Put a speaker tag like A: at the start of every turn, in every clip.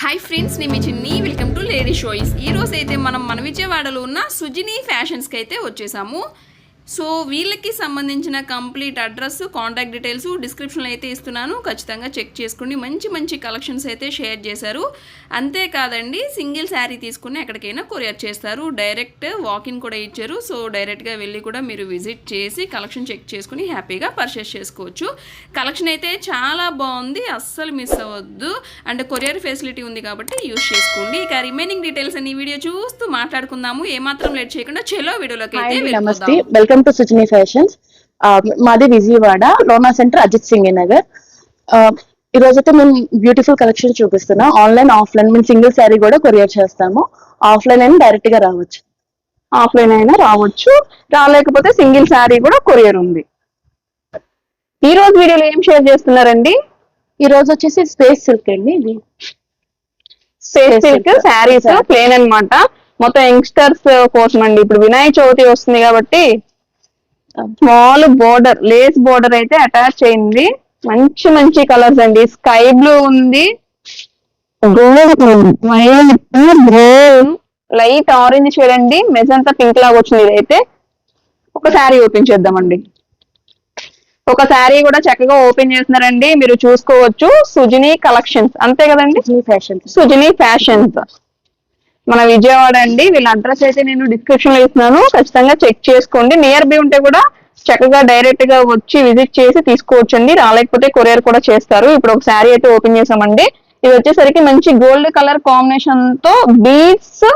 A: Hi friends నేను మీ చిన్ని. Welcome to lady షోయిస్ ఈరోజు అయితే మనం మన విజయవాడలో ఉన్న సుజిని ఫ్యాషన్స్కి అయితే వచ్చేసాము. సో వీళ్ళకి సంబంధించిన కంప్లీట్ అడ్రస్ కాంటాక్ట్ డీటెయిల్స్ డిస్క్రిప్షన్లో అయితే ఇస్తున్నాను. ఖచ్చితంగా చెక్ చేసుకోండి. మంచి మంచి కలెక్షన్స్ అయితే షేర్ చేశారు. అంతేకాదండి సింగిల్ శారీ తీసుకుని ఎక్కడికైనా కొరియర్ చేస్తారు. డైరెక్ట్ వాకిన్ కూడా ఇచ్చారు. సో డైరెక్ట్గా వెళ్ళి కూడా మీరు విజిట్ చేసి కలెక్షన్ చెక్ చేసుకుని హ్యాపీగా పర్చేస్ చేసుకోవచ్చు. కలెక్షన్ అయితే చాలా బాగుంది. అస్సలు మిస్ అవ్వద్దు. అండ్ కొరియర్ ఫెసిలిటీ ఉంది కాబట్టి యూస్ చేసుకోండి. ఇక రిమైనింగ్ డీటెయిల్స్ అని వీడియో చూస్తూ మాట్లాడుకుందాము. ఏమాత్రం లేట్ చేయకుండా చెలో వీడియోలోకి అయితే
B: నమస్తే. Welcome to Suchini fashions. మాది విజయవాడ రోనా సెంటర్ అజిత్ సింగ్ నగర్. ఈ రోజైతే మేము బ్యూటిఫుల్ కలెక్షన్ చూపిస్తున్నాం. ఆన్లైన్ ఆఫ్లైన్ మేము సింగిల్ శారీ కూడా కొరియర్ చేస్తాము. ఆఫ్లైన్ అయినా డైరెక్ట్గా రావచ్చు.
C: ఆఫ్లైన్ అయినా రావచ్చు. రాలేకపోతే సింగిల్ శారీ కూడా కొరియర్ ఉంది. ఈ రోజు వీడియోలో ఏం షేర్ చేస్తున్నారండి?
B: ఈ రోజు వచ్చేసి స్పేస్ సిల్క్ అండి ఇది.
C: స్పేస్ సిల్క్ శారీస్. ప్లేన్ అన్నమాట. మొత్తం యంగ్స్టర్స్ కోసం అండి. ఇప్పుడు వినాయక చవితి వస్తుంది కాబట్టి స్మాల్ బోర్డర్ లేస్ బోర్డర్ అయితే అటాచ్ అయింది మంచి మంచి కలర్స్ అండి. స్కై బ్లూ ఉంది. లైట్ ఆరెంజ్ చూడండి. మెజంతా పింక్ లాగా వచ్చింది ఇదైతే. ఒక శారీ ఓపెన్ చేద్దామండి. ఒక శారీ కూడా చక్కగా ఓపెన్ చేస్తున్నారండి. మీరు చూసుకోవచ్చు. సుజిని కలెక్షన్స్. అంతే కదండి? సుజిని ఫ్యాషన్స్. మన విజయవాడ అండి. వీళ్ళ అడ్రస్ అయితే నేను డిస్క్రిప్షన్లో ఇస్తున్నాను. ఖచ్చితంగా చెక్ చేసుకోండి. నియర్ బై ఉంటే కూడా చక్కగా డైరెక్ట్గా వచ్చి విజిట్ చేసి తీసుకోవచ్చండి. రాలేకపోతే కొరియర్ కూడా చేస్తారు. ఇప్పుడు ఒక శారీ అయితే ఓపెన్ చేసామండి ఇది వచ్చేసరికి మంచి గోల్డ్ కలర్ కాంబినేషన్తో బీడ్స్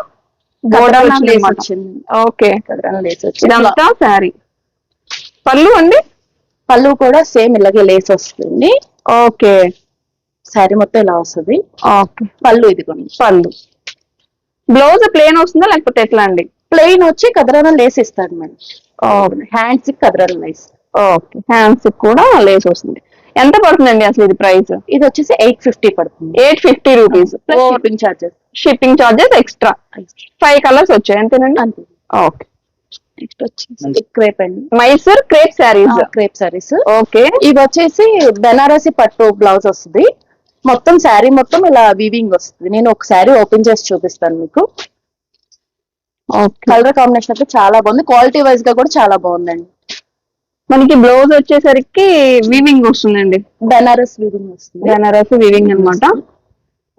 B: వచ్చింది.
C: ఓకే. ఇదంతా శారీ పళ్ళు అండి?
B: పళ్ళు కూడా సేమ్ ఇలాగే లేస్ వస్తుంది.
C: ఓకే.
B: శారీ మొత్తం ఇలా వస్తుంది.
C: ఓకే.
B: పళ్ళు ఇదిగోండి.
C: పళ్ళు. బ్లౌజ్ ప్లేన్ వస్తుందా లేకపోతే ఎట్లా అండి?
B: ప్లెయిన్ వచ్చి కదరాన లేస్ ఇస్తాడు మేడం. హ్యాండ్స్కి కదరాన లేస్.
C: ఓకే. హ్యాండ్స్ కూడా లేస్ వస్తుంది. ఎంత పడుతుందండి అసలు ఇది ప్రైస్?
B: ఇది వచ్చేసి ఎయిట్ ఫిఫ్టీ పడుతుంది.
C: Eight fifty rupees.
B: Plus shipping charges.
C: Shipping charges extra. Five colours వచ్చాయి అంతేనండి?
B: అంతే.
C: ఓకే.
B: నెక్స్ట్ వచ్చేసి క్రేప్ అండి.
C: Mysore crepe saris.
B: Crepe saris
C: okay.
B: ఇవి వచ్చేసి బెనారసి పట్టు బ్లౌజ్ వస్తుంది. మొత్తం శారీ మొత్తం ఇలా వీవింగ్ వస్తుంది. నేను ఒక శారీ ఓపెన్ చేసి చూపిస్తాను మీకు. కలర్ కాంబినేషన్ అయితే చాలా బాగుంది. క్వాలిటీ వైజ్గా కూడా చాలా బాగుందండి.
C: మనకి బ్లౌజ్ వచ్చేసరికి వీవింగ్ వస్తుందండి.
B: బెనారస్ వీవింగ్ వస్తుంది.
C: బెనారస్ వీవింగ్ అన్నమాట.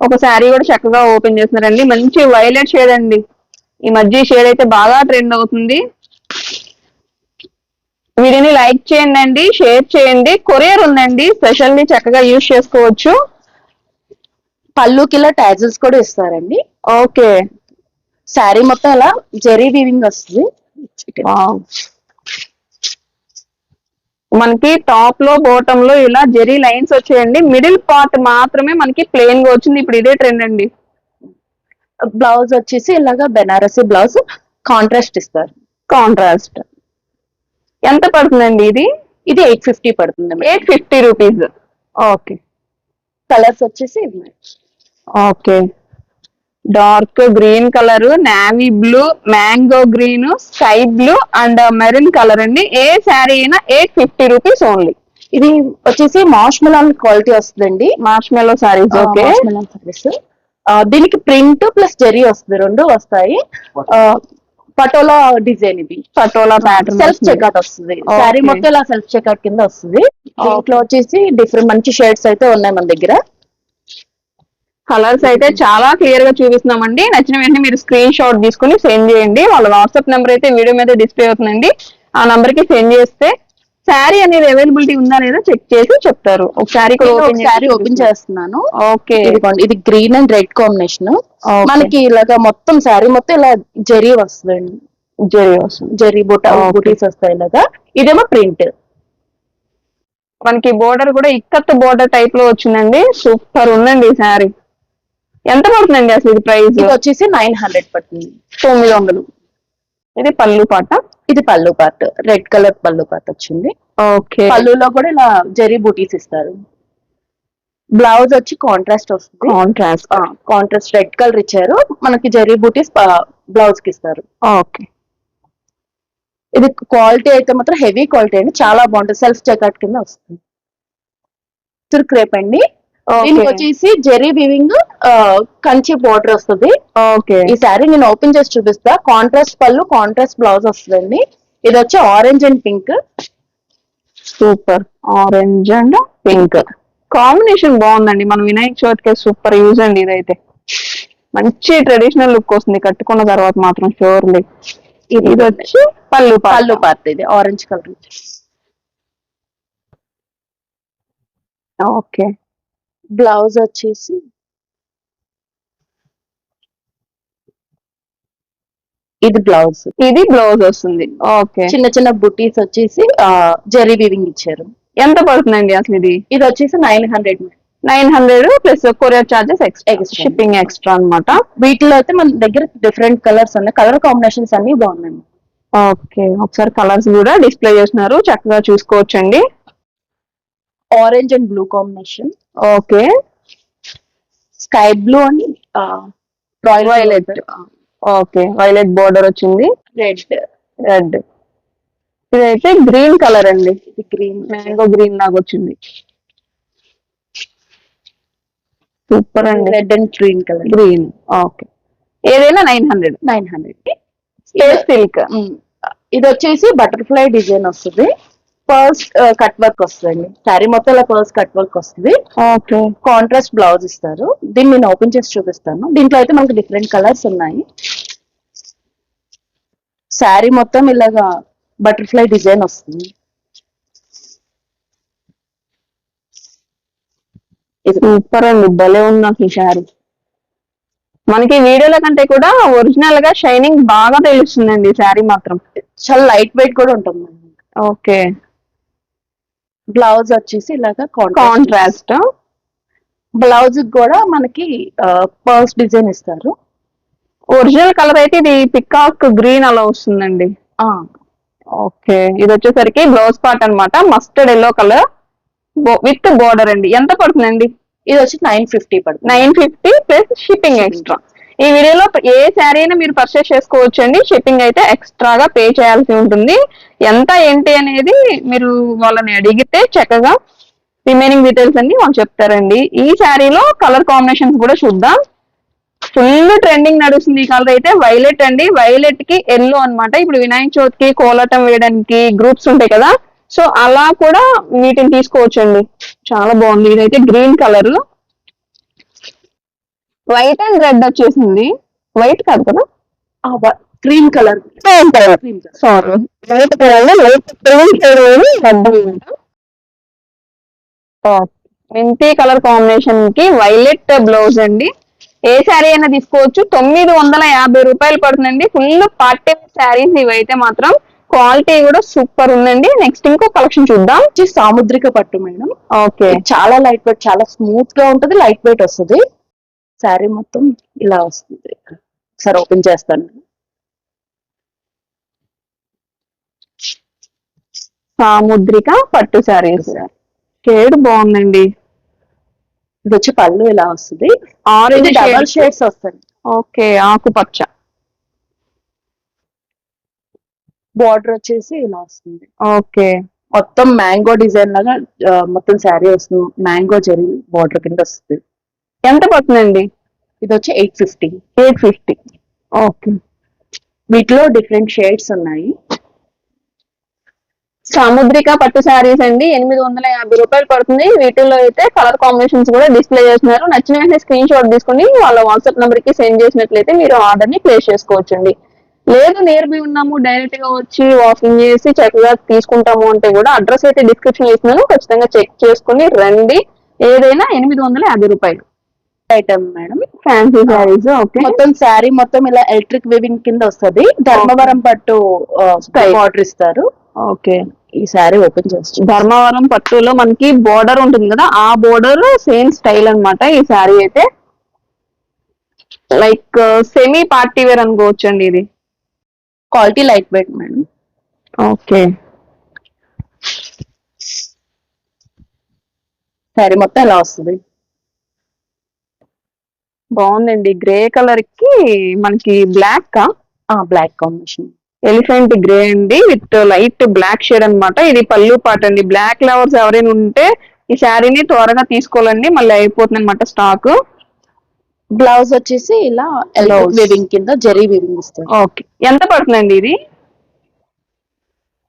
C: ఒక శారీ కూడా చక్కగా ఓపెన్ చేస్తున్నారండి. మంచి వైలెట్ షేడ్ అండి. ఈ మధ్య షేడ్ అయితే బాగా ట్రెండ్ అవుతుంది. వీడిని లైక్ చేయండి అండి షేర్ చేయండి. కొరియర్ ఉందండి. స్పెషల్లీ చక్కగా యూజ్ చేసుకోవచ్చు.
B: పళ్ళుకి ఇలా టాజిల్స్ కూడా ఇస్తారండి.
C: ఓకే.
B: శారీ మొత్తం ఇలా జెరీ వీవింగ్ వస్తుంది.
C: మనకి టాప్లో బాటమ్లో ఇలా జెరీ లైన్స్ వచ్చాయండి. మిడిల్ పార్ట్ మాత్రమే మనకి ప్లెయిన్గా వచ్చింది. ఇప్పుడు ఇదే ట్రెండ్ అండి.
B: బ్లౌజ్ వచ్చేసి ఇలాగా బెనారసి బ్లౌజ్ కాంట్రాస్ట్ ఇస్తారు.
C: కాంట్రాస్ట్ ఎంత పడుతుందండి ఇది?
B: ఇది ఎయిట్ ఫిఫ్టీ పడుతుంది
C: eight fifty rupees okay
B: colours వచ్చేసి ఇవి.
C: Okay. Dark green colour navy blue mango green sky blue and maroon colour అండి. ఏ శారీ అయినా ఎయిట్ ఫిఫ్టీ రూపీస్ ఓన్లీ.
B: ఇది వచ్చేసి మాష్ మెలాన్ క్వాలిటీ వస్తుందండి.
C: Marshmallow saris. ఓకే
B: దీనికి ప్రింట్ ప్లస్ జెరీ వస్తుంది రెండు వస్తాయి. పటోలా డిజైన్ ఇది.
C: పటోలా ప్యాటర్న్
B: సెల్ఫ్ చెక్అట్ వస్తుంది. శారీ మొత్తం ఇలా సెల్ఫ్ చెక్అట్ కింద వస్తుంది. దీంట్లో వచ్చేసి డిఫరెంట్ మంచి షేడ్స్ అయితే ఉన్నాయి మన దగ్గర.
C: కలర్స్ అయితే చాలా క్లియర్గా చూపిస్తున్నామండి. నచ్చిన వెంటనే మీరు స్క్రీన్ షాట్ తీసుకుని సెండ్ చేయండి. వాళ్ళ వాట్సాప్ నెంబర్ అయితే వీడియో మీద డిస్ప్లే అవుతుందండి. ఆ నంబర్కి సెండ్ చేస్తే శారీ అనేది అవైలబిలిటీ ఉందా లేదా చెక్ చేసి చెప్తారు. ఒక శారీ
B: శారీ ఓపెన్ చేస్తున్నాను.
C: ఓకే
B: ఇది గ్రీన్ అండ్ రెడ్ కాంబినేషన్ మనకి ఇలాగా మొత్తం శారీ మొత్తం ఇలా జెరీ వస్తుందండి.
C: జరీ వస్తుంది.
B: జెరీ బుట్ట. బుటీస్ వస్తాయి ఇలాగా. ఇదేమో ప్రింట్
C: మనకి బోర్డర్ కూడా ఇక్కత్ బోర్డర్ టైప్లో వచ్చిందండి. సూపర్ ఉందండి ఈ శారీ ఎంత పడుతుందండి అసలు ఇది ప్రైస్?
B: ఇది వచ్చేసి నైన్ హండ్రెడ్ పడుతుంది.
C: తొమ్మిది వందలు. ఇది పళ్ళు పాట?
B: ఇది పళ్ళు పార్ట్ రెడ్ కలర్ పళ్ళు పార్ట్ వచ్చింది.
C: ఓకే.
B: పళ్ళులో కూడా ఇలా జెరీ బూటీస్ ఇస్తారు. బ్లౌజ్ వచ్చి కాంట్రాస్ట్ వస్తుంది.
C: కాంట్రాస్ట్.
B: కాంట్రాస్ట్. రెడ్ కలర్ ఇచ్చారు. మనకి జెరీ బూటీస్ బ్లౌజ్కి ఇస్తారు.
C: ఓకే.
B: ఇది క్వాలిటీ అయితే మాత్రం హెవీ క్వాలిటీ అండి. చాలా బాగుంటుంది. సెల్ఫ్ చెక్అట్ కింద వస్తుంది. తుర్క్ రేప్ అండి. దీనికి వచ్చేసి జెరీ వివింగ్ కంచి బోర్డర్ వస్తుంది.
C: ఓకే
B: ఈ శారీ నేను ఓపెన్ చేసి చూపిస్తా. కాంట్రాస్ట్ పళ్ళు కాంట్రాస్ట్ బ్లౌజ్ వస్తుందండి. ఇది వచ్చి orange and pink.
C: Super. Orange and pink. Combination బాగుందండి. మన వినాయక చవితికి సూపర్ యూజ్ అండి ఇదైతే. మంచి ట్రెడిషనల్ లుక్ వస్తుంది. కట్టుకున్న తర్వాత మాత్రం షూర్లీ ఇది వచ్చి పళ్ళు
B: పళ్ళు పార్ట్ ఇది. Orange colour.
C: ఓకే
B: బ్లౌజ్ వచ్చేసి ఇది బ్లౌజ్.
C: ఇది బ్లౌజ్ వస్తుంది. ఓకే.
B: చిన్న చిన్న బుటీస్ వచ్చేసి జెరీ వీవింగ్ ఇచ్చారు.
C: ఎంత పడుతుందండి అసలు ఇది?
B: ఇది వచ్చేసి nine hundred
C: nine hundred plus courier charges extra. Shipping extra అన్నమాట.
B: వీటిలో అయితే మన దగ్గర డిఫరెంట్ కలర్స్ ఉన్నాయి. కలర్ కాంబినేషన్స్ అన్ని బాగున్నాయి
C: ఓకే. ఒకసారి కలర్స్ కూడా డిస్ప్లే చేస్తున్నారు. చక్కగా చూసుకోవచ్చండి.
B: Orange and blue combination
C: okay
B: sky blue and royal
C: violet okay violet border వచ్చింది.
B: రెడ్
C: రెడ్ ఇదైతే గ్రీన్ కలర్ అండి.
B: ఇది గ్రీన్
C: మ్యాంగో గ్రీన్ లాగా వచ్చింది. సూపర్ అండి.
B: Red and green colour
C: green okay ఏదైనా nine hundred
B: nine hundred
C: silk
B: ఇది వచ్చేసి బటర్ఫ్లై డిజైన్ వస్తుంది. పర్స్ కట్ వర్క్ వస్తుంది శారీ మొత్తం ఇలా పర్స్ కట్ వర్క్ వస్తుంది.
C: ఓకే.
B: కాంట్రాస్ట్ బ్లౌజ్ ఇస్తారు. దీన్ని నేను ఓపెన్ చేసి చూపిస్తాను. దీంట్లో అయితే మనకి డిఫరెంట్ కలర్స్ ఉన్నాయి. శారీ మొత్తం ఇలాగా బటర్ఫ్లై డిజైన్ వస్తుంది. ఇది.
C: సూపర్ అండి భలే ఉంది నాకు ఈ శారీ. మనకి వీడియోల కంటే కూడా ఒరిజినల్గా షైనింగ్ బాగా తెలుస్తుందండి ఈ శారీ మాత్రం.
B: చాలా లైట్ వెయిట్ కూడా ఉంటుంది
C: ఓకే.
B: బ్లౌజ్ వచ్చేసి ఇలాగా కాంట్రాస్ట్ బ్లౌజ్ కూడా మనకి పర్స్ డిజైన్ ఇస్తారు.
C: ఒరిజినల్ కలర్ అయితే ఇది పికాక్ గ్రీన్ అలా వస్తుందండి. ఓకే ఇది వచ్చేసరికి బ్లౌజ్ పార్ట్ అన్నమాట. Mustard yellow colour with border అండి. ఎంత పడుతుందండి?
B: ఇది వచ్చి నైన్ ఫిఫ్టీ పడుతుంది.
C: Nine fifty plus shipping extra ఈ వీడియోలో ఏ శారీ అయినా మీరు పర్చేస్ చేసుకోవచ్చు అండి షిప్పింగ్ అయితే ఎక్స్ట్రాగా పే చేయాల్సి ఉంటుంది. ఎంత ఏంటి అనేది మీరు వాళ్ళని అడిగితే చక్కగా రిమైనింగ్ డీటెయిల్స్ అన్ని వాళ్ళు చెప్తారండి. ఈ శారీలో కలర్ కాంబినేషన్స్ కూడా చూద్దాం. ఫుల్ ట్రెండింగ్ నడుస్తుంది ఈ కలర్ అయితే. వైలెట్ అండి. వైలెట్కి ఎల్లో అనమాట ఇప్పుడు వినాయక చవితికి కోలాటం వేయడానికి గ్రూప్స్ ఉంటాయి కదా. సో అలా కూడా వీటిని తీసుకోవచ్చండి. చాలా బాగుంది. ఇదైతే green colour white and red వచ్చేసింది. వైట్ కాదు కదా?
B: Cream colour
C: cream colour sorry white colour light cream colour మెంతి కలర్ కాంబినేషన్కి వైలెట్ బ్లౌజ్ అండి. ఏ శారీ అయినా తీసుకోవచ్చు. తొమ్మిది వందల యాభై రూపాయలు పడుతుందండి. ఫుల్ పార్టీ శారీస్ ఇవైతే మాత్రం క్వాలిటీ కూడా సూపర్ ఉందండి. నెక్స్ట్ ఇంకో కలెక్షన్ చూద్దాం.
B: సాముద్రిక పట్టు మేడం.
C: ఓకే
B: చాలా లైట్ వెయిట్ చాలా స్మూత్గా ఉంటది లైట్ వెయిట్ వస్తుంది. శారీ మొత్తం ఇలా వస్తుంది. ఒకసారి ఓపెన్ చేస్తాను.
C: సాముద్రిక పట్టు శారీస్ షేడ్ బాగుందండి.
B: ఇది వచ్చి పళ్ళు ఇలా వస్తుంది.
C: ఆరెంజ్
B: డబల్ షేడ్స్ వస్తుంది
C: ఓకే ఆకుపచ్చ.
B: బార్డర్ వచ్చేసి ఇలా వస్తుంది.
C: ఓకే.
B: మొత్తం మ్యాంగో డిజైన్ లాగా మొత్తం శారీ వస్తుంది. మ్యాంగో జెరీ బార్డర్ కింద వస్తుంది.
C: ఎంత పడుతుందండి?
B: ఇది వచ్చి eight fifty.
C: Eight fifty. Okay.
B: వీటిలో డిఫరెంట్ షేడ్స్ ఉన్నాయి.
C: సాముద్రిక పట్టు శారీస్ అండి. ఎనిమిది వందల యాభై రూపాయలు పడుతుంది. వీటిల్లో అయితే కలర్ కాంబినేషన్స్ కూడా డిస్ప్లే చేస్తున్నారు. నచ్చిన వెంటనే స్క్రీన్ షాట్ తీసుకుని వాళ్ళ వాట్సాప్ నెంబర్కి సెండ్ చేసినట్లయితే మీరు ఆర్డర్ని ప్లేస్ చేసుకోవచ్చండి. లేదు నియర్ బై ఉన్నాము. డైరెక్ట్గా వచ్చి వాకింగ్ చేసి చక్కగా తీసుకుంటాము అంటే కూడా అడ్రస్ అయితే డిస్క్రిప్షన్ ఇస్తున్నాను ఖచ్చితంగా చెక్ చేసుకుని రండి. ఏదైనా ఎనిమిది వందల యాభై రూపాయలు.
B: Item madam
C: fancy saris okay
B: మొత్తం శారీ మొత్తం ఇలా ఎలక్ట్రిక్ వివింగ్ కింద వస్తుంది. ధర్మవరం పట్టు. బార్డర్ ఇస్తారు.
C: ఓకే
B: ఈ శారీ ఓపెన్ చేసి
C: ధర్మవరం పట్టులో మనకి బోర్డర్ ఉంటుంది కదా ఆ బోర్డర్ సేమ్ స్టైల్ అన్నమాట ఈ శారీ అయితే. లైక్ సెమీ పార్టీ వేర్ అనుకోవచ్చు అండి ఇది.
B: Quality light weight madam
C: okay
B: sari మొత్తం ఇలా వస్తుంది?
C: బాగుందండి. గ్రే కలర్కి మనకి black
B: black combination.
C: Elephant grey అండి విత్ లైట్ బ్లాక్ షేడ్ అన్నమాట. ఇది పళ్ళు పాట అండి. బ్లాక్ లవర్స్ ఎవరైనా ఉంటే ఈ శారీని త్వరగా తీసుకోవాలండి. మళ్ళీ అయిపోతుంది అనమాట స్టాక్.
B: బ్లౌజ్ వచ్చేసి ఇలా. వీవింగ్ కింద జరీ వీవింగ్ ఇస్తారు
C: ఓకే. ఎంత పడుతుందండి ఇది?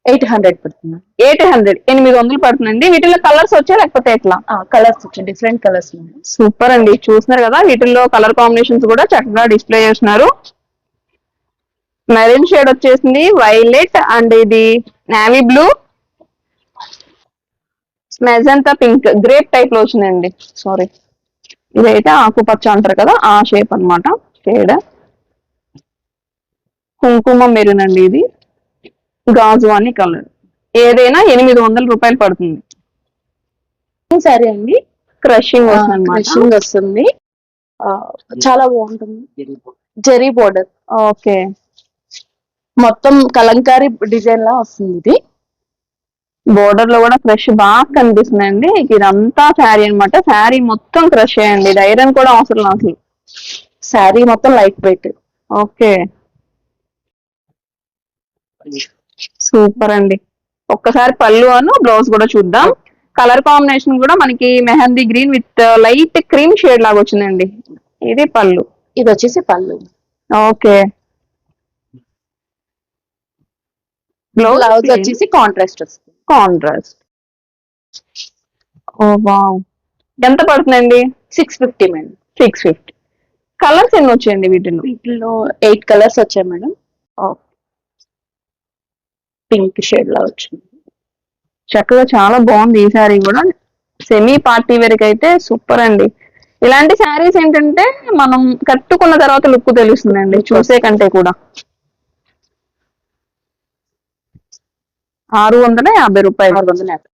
B: ఎయిట్ హండ్రెడ్ పడుతుంది.
C: ఎయిట్ హండ్రెడ్ ఎనిమిది వందలు పడుతుందండి. వీటిలో కలర్స్ వచ్చా లేకపోతే ఎట్లా?
B: కలర్స్ వచ్చాయి డిఫరెంట్ కలర్స్
C: సూపర్ అండి. చూస్తున్నారు కదా వీటిల్లో కలర్ కాంబినేషన్స్ కూడా చక్కగా డిస్ప్లే చేస్తున్నారు. మెరూన్ షేడ్ వచ్చేసింది వైలెట్ అండ్ ఇది navy blue magenta pink grape టైప్లో వచ్చిందండి సారీ ఇదైతే ఆకుపచ్చ అంటారు కదా ఆ షేప్ అన్నమాట షేడ్ కుంకుమ మెరూన్ అండి ఇది. గాజు అని కలర్. ఏదైనా ఎనిమిది వందల రూపాయలు పడుతుంది.
B: సరే అండి?
C: క్రషింగ్ వస్తుంది అనమాట
B: క్రషింగ్ వస్తుంది. చాలా బాగుంటుంది. జరీ బోర్డర్.
C: ఓకే.
B: మొత్తం కలంకారీ డిజైన్ లా వస్తుంది ఇది.
C: బోర్డర్లో కూడా క్రష్ బాగా కనిపిస్తుందండి. ఇక ఇదంతా శారీ అన్నమాట. శారీ మొత్తం క్రష్ అయ్యండి ఇది ఐరన్ కూడా అవసరం అసలు.
B: శారీ మొత్తం లైట్ వెయిట్.
C: ఓకే. సూపర్ అండి. ఒక్కసారి పళ్ళు అను బ్లౌజ్ కూడా చూద్దాం. కలర్ కాంబినేషన్ కూడా మనకి mehndi green with light cream shade లాగా వచ్చిందండి. ఇది పళ్ళు.
B: ఇది వచ్చేసి పళ్ళు.
C: ఓకే.
B: బ్లౌజ్ వచ్చేసి కాంట్రాస్ట్ వస్తుంది.
C: Contrast oh wow. ఎంత పడుతుందండి?
B: Six fifty madam.
C: Six fifty colours ఎన్ని వచ్చాయండి వీటిలో?
B: వీటిలో ఎయిట్ కలర్స్ వచ్చాయి మేడం. పింక్ షేడ్ లా వచ్చింది.
C: చక్కగా చాలా బాగుంది ఈ శారీ కూడా. సెమీ పార్టీ వేర్ అయితే సూపర్ అండి. ఇలాంటి శారీస్ ఏంటంటే మనం కట్టుకున్న తర్వాత లుక్ తెలుస్తుందండి చూసే కంటే కూడా. ఆరు వందల యాభై రూపాయలు.
B: ఆరు వందల యాభై.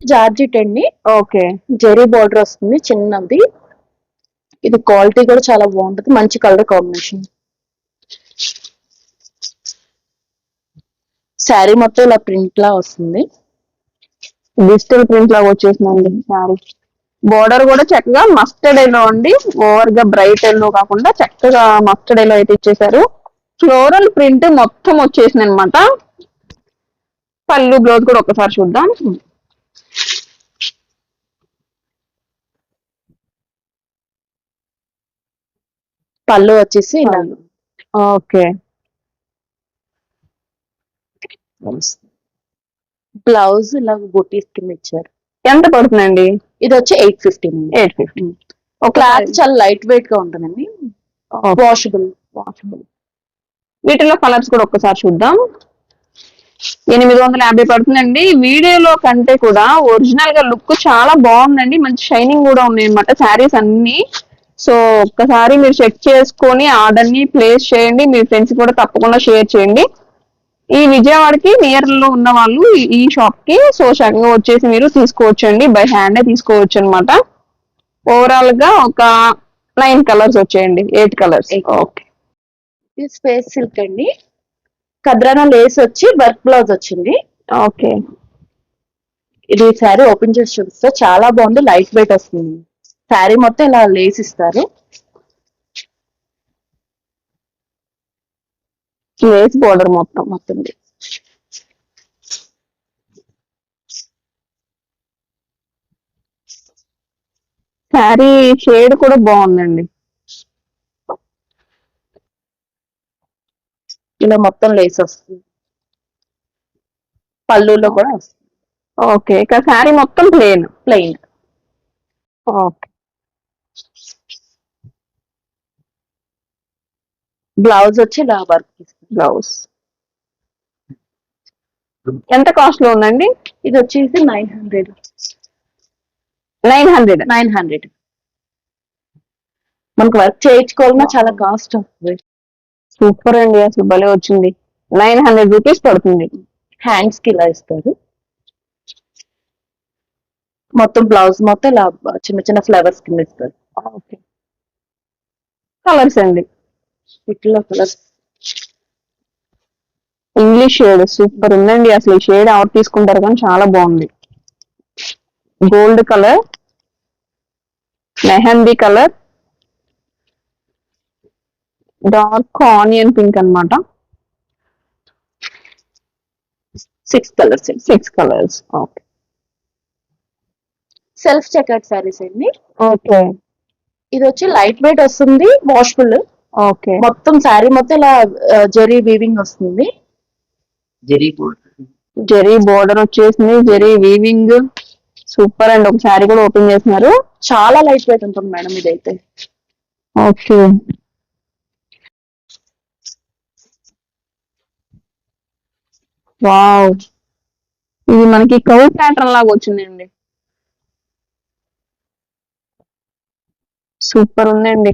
B: జార్జిట్ అండి.
C: ఓకే
B: జెరీ బార్డర్ వస్తుంది చిన్నది. ఇది క్వాలిటీ కూడా చాలా బాగుంటుంది. మంచి కలర్ కాంబినేషన్ శారీ మొత్తం ఇలా ప్రింట్ లా వస్తుంది.
C: డిజిటల్ ప్రింట్ లాగా వచ్చేసిందండి శారీ బోర్డర్ కూడా చక్కగా మస్టర్డ్ ఎల్లో అండి. ఓవర్గా బ్రైట్ ఎల్లో కాకుండా చక్కగా మస్టర్డ్ ఎల్లో అయితే ఇచ్చేసారు. ఫ్లోరల్ ప్రింట్ మొత్తం వచ్చేసింది అనమాట పళ్ళు బ్లౌజ్ కూడా ఒకసారి చూద్దాం.
B: పళ్ళు వచ్చేసి
C: ఓకే.
B: బ్లౌజ్ ఇలా బుటీస్ కింద ఇచ్చారు.
C: ఎంత పడుతుందండి?
B: ఇది వచ్చి eight fifty
C: eight fifty.
B: Cloth చాలా లైట్ వెయిట్గా ఉంటుందండి వాషబుల్
C: వాషబుల్ వీటిలో కలర్స్ కూడా ఒక్కసారి చూద్దాం. ఎనిమిది వందల యాభై పడుతుందండి. వీడియోలో కంటే కూడా ఒరిజినల్గా లుక్ చాలా బాగుందండి. మంచి షైనింగ్ కూడా ఉన్నాయి అనమాట శారీస్ అన్ని. సో ఒక్కసారి మీరు చెక్ చేసుకొని ఆర్డర్ని ప్లేస్ చేయండి మీ ఫ్రెండ్స్ కూడా తప్పకుండా షేర్ చేయండి. ఈ విజయవాడకి నియర్లో ఉన్న వాళ్ళు ఈ- ఈ షాప్కి సో చక్కగా వచ్చేసి మీరు తీసుకోవచ్చు అండి బై హ్యాండ్ తీసుకోవచ్చు అనమాట ఓవరాల్గా ఒక నైన్ కలర్స్ వచ్చాయండి ఎయిట్ కలర్స్. ఓకే.
B: ఇది స్పేస్ సిల్క్ అండి. కద్రానా లేస్ వచ్చి వర్క్ బ్లౌజ్ వచ్చింది.
C: ఓకే.
B: ఇది శారీ ఓపెన్ చేసి చూపిస్తే చాలా బాగుంది లైట్ వెయిట్ వస్తుంది. శారీ మొత్తం ఇలా లేస్ ఇస్తారు.
C: లేస్ బోర్డర్ మొత్తం
B: మొత్తం
C: శారీ షేడ్ కూడా బాగుందండి.
B: ఇలా మొత్తం లేస్ వస్తుంది. పళ్ళులో కూడా వస్తుంది.
C: ఓకే ఇక శారీ మొత్తం ప్లేన్
B: ప్లెయిన్
C: ఓకే
B: బ్లౌజ్ వచ్చి ఇలా వర్క్
C: బ్లౌజ్. ఎంత కాస్ట్లో ఉందండి?
B: ఇది వచ్చేసి nine hundred.
C: Nine hundred.
B: Nine hundred. మనకు వర్క్ చేయించుకోవాలన్నా చాలా కాస్ట్ వస్తుంది.
C: సూపర్ అండి అసలు భలే వచ్చింది. నైన్ హండ్రెడ్ రూపీస్ పడుతుంది.
B: హ్యాండ్స్కి ఇలా ఇస్తారు. మొత్తం బ్లౌజ్ మొత్తం ఇలా చిన్న చిన్న ఫ్లవర్స్ కింద ఇస్తారు.
C: కలర్స్ అండి.
B: వీటిలో కలర్స్
C: ఇంగ్లీష్ షేడ్ సూపర్ ఉందండి. అసలు ఈ షేడ్ ఎవరు తీసుకుంటారు కానీ చాలా బాగుంది. Gold colour. Mehndi colour. Dark onion pink అన్నమాట.
B: Six colours
C: six colours. Okay.
B: Self checkered saris అండి.
C: ఓకే.
B: ఇది వచ్చి లైట్ వెయిట్ వస్తుంది వాషబుల్.
C: ఓకే.
B: మొత్తం శారీ మొత్తం ఇలా జరీ వీవింగ్ వస్తుంది.
D: జరీ
C: జెరీ బోర్డర్ వచ్చేసింది. Zari weaving super and. ఒక శారీ కూడా ఓపెన్ చేస్తున్నారు.
B: చాలా లైట్ వెయిట్ ఉంటుంది మేడం ఇదైతే.
C: ఓకే. వావ్. ఇది మనకి కౌ ప్యాటర్న్ లాగా వచ్చిందండి. సూపర్ ఉందండి.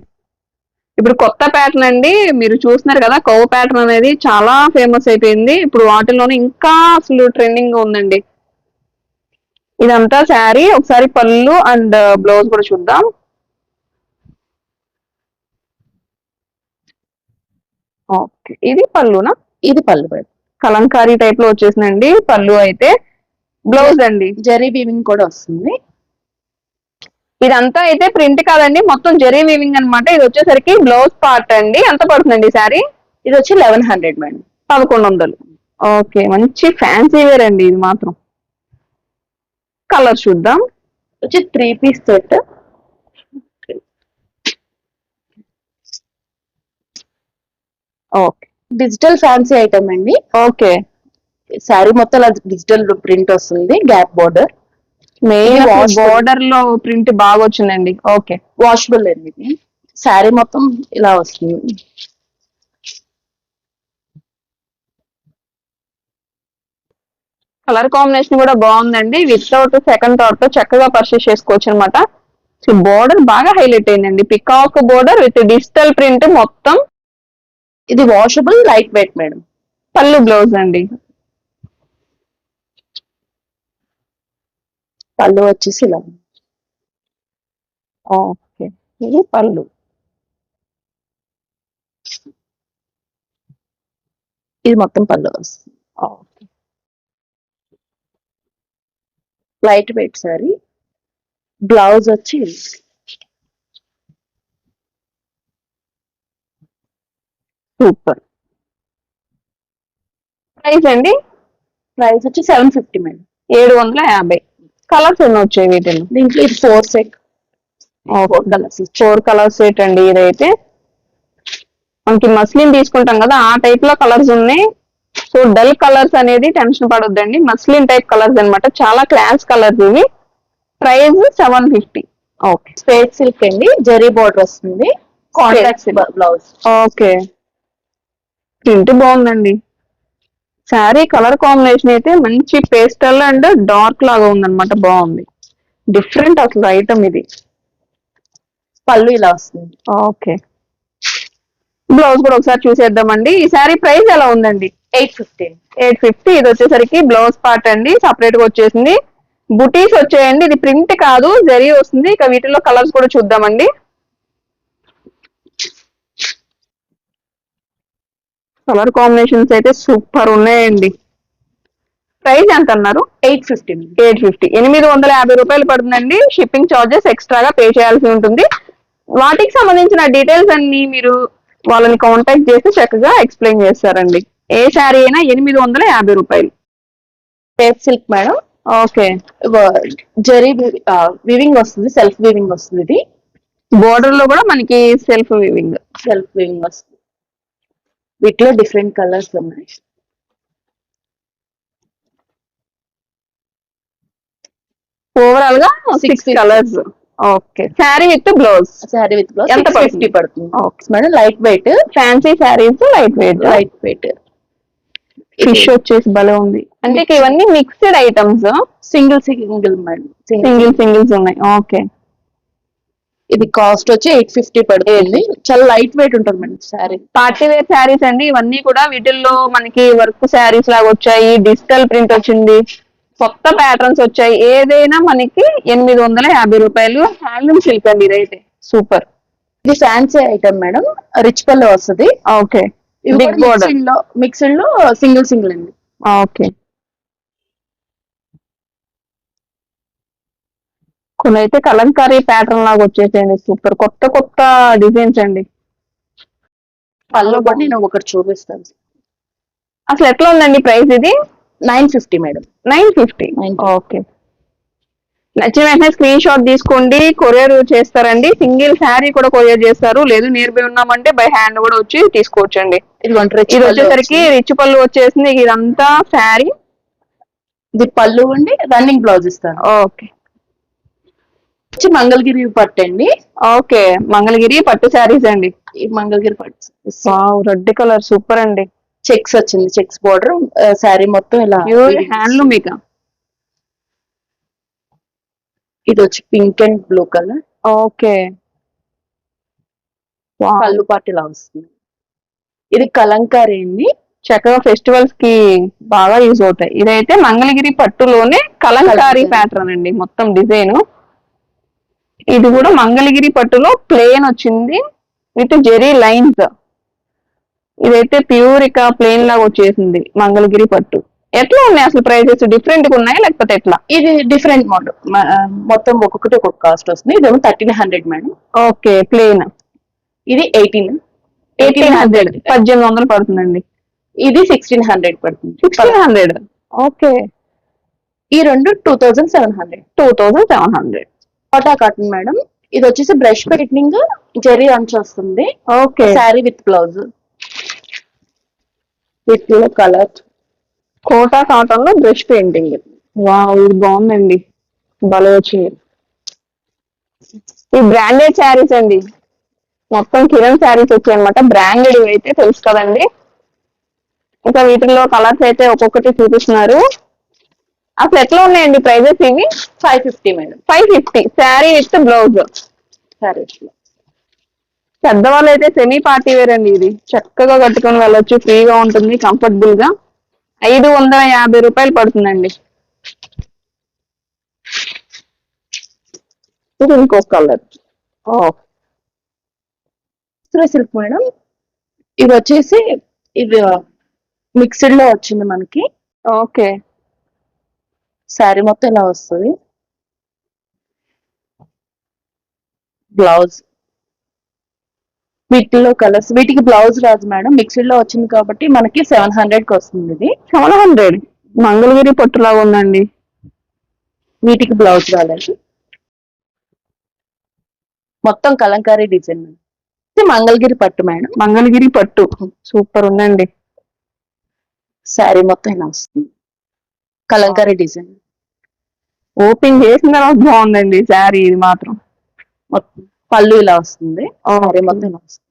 C: ఇప్పుడు కొత్త ప్యాటర్న్ అండి. మీరు చూస్తున్నారు కదా కౌ ప్యాటర్న్ అనేది చాలా ఫేమస్ అయిపోయింది. ఇప్పుడు వాటిలోనే ఇంకా అసలు ట్రెండింగ్ ఉందండి. ఇదంతా శారీ ఒకసారి పళ్ళు అండ్ బ్లౌజ్ కూడా చూద్దాం. ఓకే ఇది పళ్ళునా?
B: ఇది పళ్ళు
C: కలంకారీ టైప్లో వచ్చేసిందండి. పళ్ళు అయితే బ్లౌజ్ అండి.
B: జరీ వీవింగ్ కూడా వస్తుంది.
C: ఇదంతా అయితే ప్రింట్ కాదండి. మొత్తం జెరీ వీవింగ్ అన్నమాట. ఇది వచ్చేసరికి బ్లౌజ్ పార్ట్ అండి. ఎంత పడుతుందండి శారీ?
B: ఇది వచ్చి లెవెన్ హండ్రెడ్ మేడం.
C: పదకొండు వందలు. ఓకే మంచి ఫ్యాన్సీ వేర్ అండి ఇది మాత్రం. కలర్ చూద్దాం.
B: వచ్చి three piece set
C: okay.
B: Digital fancy item అండి.
C: ఓకే.
B: శారీ మొత్తం డిజిటల్ ప్రింట్ వస్తుంది. Gap border.
C: బోర్డర్లో ప్రింట్ బాగా వచ్చిందండి ఓకే
B: వాషబుల్ అండి ఇది. శారీ మొత్తం ఇలా వస్తుంది.
C: కలర్ కాంబినేషన్ కూడా బాగుందండి. వితౌట్ సెకండ్ థాట్తో చక్కగా పర్చేస్ చేసుకోవచ్చు అనమాట బోర్డర్ బాగా హైలైట్ అయిందండి. Peacock border with digital print మొత్తం.
B: ఇది వాషబుల్ లైట్ వెయిట్ మేడం
C: పళ్ళు బ్లౌజ్ అండి.
B: పళ్ళు వచ్చేసి ఇలా.
C: ఓకే. ఇది పళ్ళు.
B: ఇది మొత్తం పళ్ళు వస్తుంది.
C: Okay.
B: Light weight sari. Blouse వచ్చి
C: సూపర్. ప్రైస్ అండి?
B: ప్రైస్ వచ్చి సెవెన్ ఫిఫ్టీ మేడం.
C: ఏడు వందల యాభై. కలర్స్ ఎన్ని వచ్చాయి వీటిలో?
B: దీంట్లో ఇది four set four colours
C: four colours set అండి ఇదైతే. మనకి మస్లిన్ తీసుకుంటాం కదా ఆ టైప్లో కలర్స్ ఉన్నాయి. సో డల్ కలర్స్ అనేది టెన్షన్ పడొద్దండి. మస్లిన్ టైప్ కలర్స్ అన్నమాట. చాలా క్లాస్ కలర్స్ ఇవి. Price seven fifty okay
B: space silk అండి. జరీ బోర్డర్ వస్తుంది. కాంట్రాక్ట్ బ్లౌజ్
C: ఓకే ప్రింట్ బాగుందండి. శారీ కలర్ కాంబినేషన్ అయితే మంచి పేస్టల్ అండ్ డార్క్ లాగా ఉందన్నమాట బాగుంది. డిఫరెంట్ అసలు ఐటమ్ ఇది.
B: పళ్ళు ఇలా వస్తుంది.
C: ఓకే. బ్లౌజ్ కూడా ఒకసారి చూసేద్దామండి. ఈ శారీ ప్రైస్ ఎలా ఉందండి?
B: ఎయిట్ ఫిఫ్టీ
C: ఎయిట్ ఫిఫ్టీ ఇది వచ్చేసరికి బ్లౌజ్ పార్ట్ అండి. సపరేట్గా వచ్చేసింది. బుటీస్ వచ్చాయండి. ఇది ప్రింట్ కాదు. జరీ వస్తుంది. ఇక వీటిలో కలర్స్ కూడా చూద్దామండి. కలర్ కాంబినేషన్స్ అయితే సూపర్ ఉన్నాయండి. ప్రైస్ ఎంత అన్నారు
B: ఎయిట్ ఫిఫ్టీ
C: ఎయిట్ ఫిఫ్టీ. ఎనిమిది వందల యాభై రూపాయలు పడుతుందండి. షిప్పింగ్ చార్జెస్ ఎక్స్ట్రాగా పే చేయాల్సి ఉంటుంది. వాటికి సంబంధించిన డీటెయిల్స్ అన్ని మీరు వాళ్ళని కాంటాక్ట్ చేసి చక్కగా ఎక్స్ప్లెయిన్ చేస్తారండి. ఏ శారీ అయినా ఎనిమిది వందల యాభై రూపాయలు.
B: Tape silk madam.
C: Okay.
B: Zari weaving వస్తుంది సెల్ఫ్ వివింగ్ వస్తుంది ఇది.
C: బోర్డర్లో కూడా మనకి సెల్ఫ్ వీవింగ్
B: సెల్ఫ్ వివింగ్ వస్తుంది. వీటిలో డిఫరెంట్ కలర్స్ ఉన్నాయి.
C: ఓవరాల్గా six colours okay sari with blouse
B: sari with blouse
C: ఎంత?
B: ఫిఫ్టీ పడుతుంది?
C: Okay
B: madam light weight
C: fancy saris light weight
B: light weight
C: fish వచ్చేసి భలే ఉంది. అంటే ఇవన్నీ mixed items
B: single single madam single
C: singles ఉన్నాయి. ఓకే
B: ఇది కాస్ట్ వచ్చి ఎయిట్ ఫిఫ్టీ పడుతుంది. చాలా లైట్ వెయిట్ ఉంటుంది madam sari
C: party wear saris అండి. ఇవన్నీ కూడా వీటిల్లో మనకి వర్క్ శారీస్ లాగా వచ్చాయి. డిజిటల్ ప్రింట్ వచ్చింది. కొత్త ప్యాటర్న్స్ వచ్చాయి. ఏదైనా మనకి ఎనిమిది వందల యాభై రూపాయలు హ్యాండ్లూమ్ సిల్క్ అండి ఇదైతే. సూపర్
B: ఇది ఫ్యాన్సీ ఐటమ్ మేడం. రిచ్ పళ్ళు వస్తుంది.
C: ఓకే బిగ్
B: బోర్డర్లో సింగిల్ సింగిల్ అండి.
C: ఓకే కొన్ని అయితే కలంకారీ ప్యాటర్న్ లాగా వచ్చేసేయండి సూపర్ కొత్త కొత్త డిజైన్స్ అండి.
B: పళ్ళు కూడా నేను ఒకటి చూపిస్తాను.
C: అసలు ఎట్లా ఉందండి ప్రైస్ ఇది?
B: Nine fifty madam.
C: Nine fifty?
B: 950.
C: Okay. నచ్చిన వెంటనే స్క్రీన్ షాట్ తీసుకోండి. కొరియర్ చేస్తారండి. సింగిల్ శారీ కూడా కొరియర్ చేస్తారు. లేదు నియర్ బై ఉన్నామంటే బై హ్యాండ్ కూడా వచ్చి తీసుకోవచ్చండి.
B: ఇదిగోండి rich
C: ఇది వచ్చేసరికి. రిచ్ పళ్ళు వచ్చేసింది. ఇదంతా శారీ.
B: ఇది పళ్ళు ఉండి రన్నింగ్ బ్లౌజ్ ఇస్తాను.
C: ఓకే.
B: వచ్చి మంగళగిరి పట్టు అండి.
C: ఓకే మంగళగిరి పట్టు శారీస్ అండి.
B: ఈ మంగళగిరి పట్టు
C: రెడ్ కలర్ సూపర్ అండి.
B: చెక్స్ వచ్చింది చెక్స్ బోర్డర్ శారీ మొత్తం ఇలా
C: ప్యూర్ హ్యాండ్లూమ్ ఇక.
B: ఇది వచ్చి pink and blue colour.
C: Okay.
B: పళ్ళు పాటు ఇలా వస్తుంది. ఇది కలంకారీ అండి.
C: చక్కగా ఫెస్టివల్స్కి బాగా యూజ్ అవుతాయి. ఇదైతే మంగళగిరి పట్టులోనే కలంకారీ. ప్యాటర్న్ అండి మొత్తం డిజైన్. ఇది కూడా మంగళగిరి పట్టులో ప్లేన్ వచ్చింది విత్ జెరీ లైన్స్. ఇదైతే ప్యూర్ ఇక ప్లేన్ లాగా వచ్చేసింది మంగళగిరి పట్టు. ఎట్లా ఉన్నాయి అసలు ప్రైజెస్ డిఫరెంట్గా ఉన్నాయా లేకపోతే ఎట్లా?
B: ఇది డిఫరెంట్ మోడల్ మొత్తం ఒక్కొక్కటి ఒక్కొక్క కాస్ట్ వస్తుంది. ఇదేమో thirteen hundred madam
C: okay plain
B: ఇది ఎయిటీన్
C: ఎయిటీన్ హండ్రెడ్ పద్దెనిమిది వందలు పడుతుందండి.
B: ఇది సిక్స్టీన్ హండ్రెడ్ పడుతుంది.
C: Sixteen hundred okay.
B: ఈ రెండు two thousand seven hundred
C: two thousand seven hundred
B: Kota cotton madam. ఇది వచ్చేసి బ్రష్ పెయింటింగ్ జెరీ అంచు వస్తుంది.
C: Okay.
B: Sari with blouse. With colour.
C: Kota కాటన్లో బ్రష్ పెయింటింగ్. వావ్ ఇది బాగుందండి. భలే వచ్చింది. ఈ బ్రాండెడ్ శారీస్ అండి. మొత్తం కిరణ్ శారీస్ వచ్చాయి అనమాట బ్రాండెడ్ అయితే తెలుసు కదండి. ఇంకా వీటిలో కలర్స్ అయితే ఒక్కొక్కటి చూపిస్తున్నారు. అసలు ఎట్లా ఉన్నాయండి ప్రైజెస్ ఇవి?
B: Five fifty madam
C: five fifty sari with blouse
B: sari
C: పెద్దవాళ్ళు అయితే సెమీ పార్టీ వేర్ అండి ఇది. చక్కగా కట్టుకొని వెళ్ళొచ్చు. ఫ్రీగా ఉంటుంది కంఫర్టబుల్గా. ఐదు వందల యాభై రూపాయలు పడుతుందండి. ఇది ఇంకో కలర్ ఓ.
B: సిల్క్ మేడం ఇది వచ్చేసి ఇది మిక్స్డ్లో వచ్చింది మనకి.
C: ఓకే.
B: శారీ మొత్తం ఇలా వస్తుంది? బ్లౌజ్. వీటిలో కలర్స్ వీటికి బ్లౌజ్ రాదు మేడం. మిక్స్డ్లో వచ్చింది కాబట్టి మనకి సెవెన్ హండ్రెడ్కి వస్తుంది ఇది.
C: Seven hundred? మంగళగిరి పట్టులాగా ఉందండి.
B: వీటికి బ్లౌజ్ రాలేదు. మొత్తం కలంకారీ డిజైన్ ఇది మంగళగిరి పట్టు మేడం.
C: మంగళగిరి పట్టు. సూపర్ ఉందండి.
B: శారీ మొత్తం ఇలా వస్తుంది. కలంకారీ డిజైన్.
C: ఓపెన్ చేసిన తర్వాత బాగుందండి శారీ ఇది మాత్రం.
B: మొత్తం పళ్ళు ఇలా వస్తుంది. శారీ మొత్తం ఇలా వస్తుంది.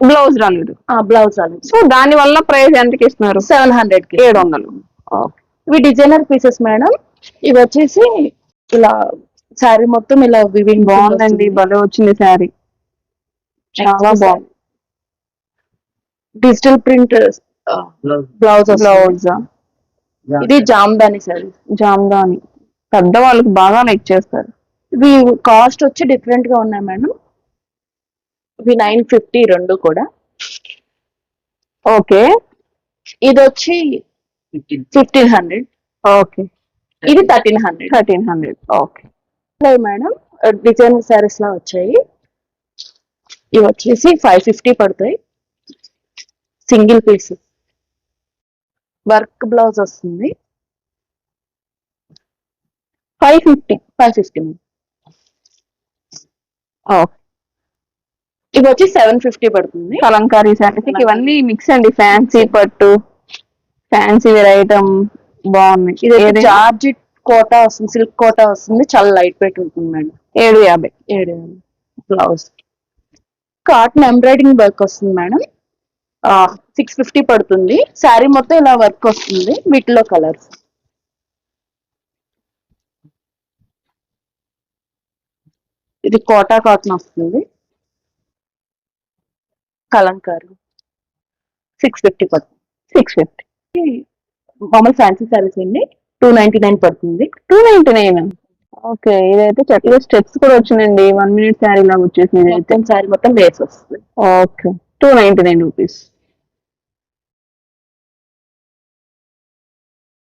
C: బ్లౌజ్ రాలేదు.
B: బ్లౌజ్ రాలేదు.
C: సో దాని వల్ల ప్రైస్ ఎంతకి ఇస్తున్నారు?
B: సెవెన్ హండ్రెడ్కి.
C: ఏడు వందలు
B: ఇవి డిజైనర్ పీసెస్ మేడం. ఇవి వచ్చేసి ఇలా శారీ మొత్తం ఇలా వివింగ్
C: బాగుందండి భలే వచ్చింది శారీ. చాలా బాగుంది.
B: డిజిటల్ ప్రింట్ బ్లౌజ్
C: బ్లౌజ్
B: ఇది జామ్దాని సారీ
C: జామ్దాని. పెద్ద వాళ్ళకి బాగా లైక్ చేస్తారు.
B: ఇవి కాస్ట్ వచ్చి డిఫరెంట్గా ఉన్నాయి మేడం. ఇవి నైన్ ఫిఫ్టీ రెండు కూడా.
C: ఓకే
B: ఇది వచ్చి ఫిఫ్టీన్ హండ్రెడ్
C: ఓకే
B: ఇది thirteen hundred
C: thirteen hundred okay
B: madam designer saris లా వచ్చాయి. ఇవి వచ్చేసి ఫైవ్ ఫిఫ్టీ పడతాయి. సింగిల్ పీస్ వర్క్ బ్లౌజ్ వస్తుంది.
C: Five fifty
B: five fifty
C: okay
B: ఇవి వచ్చి సెవెన్ ఫిఫ్టీ పడుతుంది.
C: కలంకారీ శారీస్ ఇవన్నీ మిక్స్ అండి. ఫ్యాన్సీ పట్టు ఫ్యాన్సీ వేర్ ఐటమ్ బాగున్నాయి.
B: ఇది
C: ఏదైనా
B: జార్జ్ కోటా వస్తుంది సిల్క్ కోటా వస్తుంది. చాలా లైట్ వెయిట్ ఉంటుంది మేడం.
C: ఏడు యాభై.
B: ఏడు బ్లౌజ్. కాటన్ ఎంబ్రాయిడింగ్ వర్క్ వస్తుంది మేడం. సిక్స్ ఫిఫ్టీ పడుతుంది. శారీ మొత్తం ఇలా వర్క్ వస్తుంది. వీటిలో కలర్స్ ఇది కోటా కాటన్ వస్తుంది. కలంకారీ. సిక్స్ ఫిఫ్టీ పడుతుంది
C: సిక్స్ ఫిఫ్టీ
B: మామూలు ఫ్యాన్సీ శారీస్ అండి. టూ నైన్టీ నైన్ పడుతుంది.
C: టూ నైన్టీ నైన్ ఓకే ఇదైతే చక్కగా స్టెప్స్ కూడా వచ్చినాయండి. వన్ మినిట్ శారీ లాగా వచ్చేసింది
B: మొత్తం శారీ మొత్తం లేస్ వస్తుంది.
C: Okay. Two ninety nine rupees